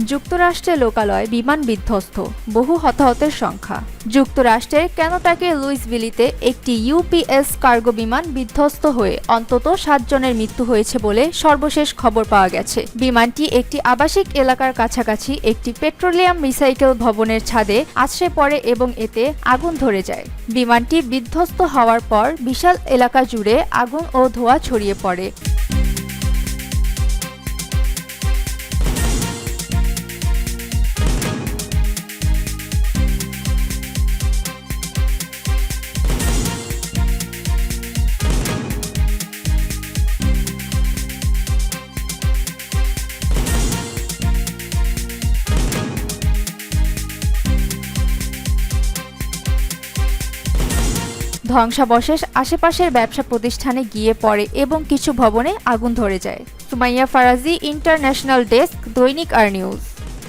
যুক্তরাষ্ট্রে লোকালয় বিমান বিধ্বস্ত, বহু হতাহতের সংখ্যা। যুক্তরাষ্ট্রের কেনটাকে লুইসভিলিতে একটি ইউপিএস কার্গো বিমান বিধ্বস্ত হয়ে অন্তত সাতজনের মৃত্যু হয়েছে বলে সর্বশেষ খবর পাওয়া গেছে। বিমানটি একটি আবাসিক এলাকার কাছাকাছি একটি পেট্রোলিয়াম রিসাইকেল ভবনের ছাদে আছড়ে পড়ে এবং এতে আগুন ধরে যায়। বিমানটি বিধ্বস্ত হওয়ার পর বিশাল এলাকা জুড়ে আগুন ও ধোঁয়া ছড়িয়ে পড়ে। ধ্বংসাবশেষ, আশেপাশের ব্যবসা প্রতিষ্ঠানে গিয়ে পড়ে এবং কিছু ভবনে আগুন ধরে যায়। সুমাইয়া ফারাজি ইন্টারন্যাশনাল ডেস্ক দৈনিক আর নিউজ।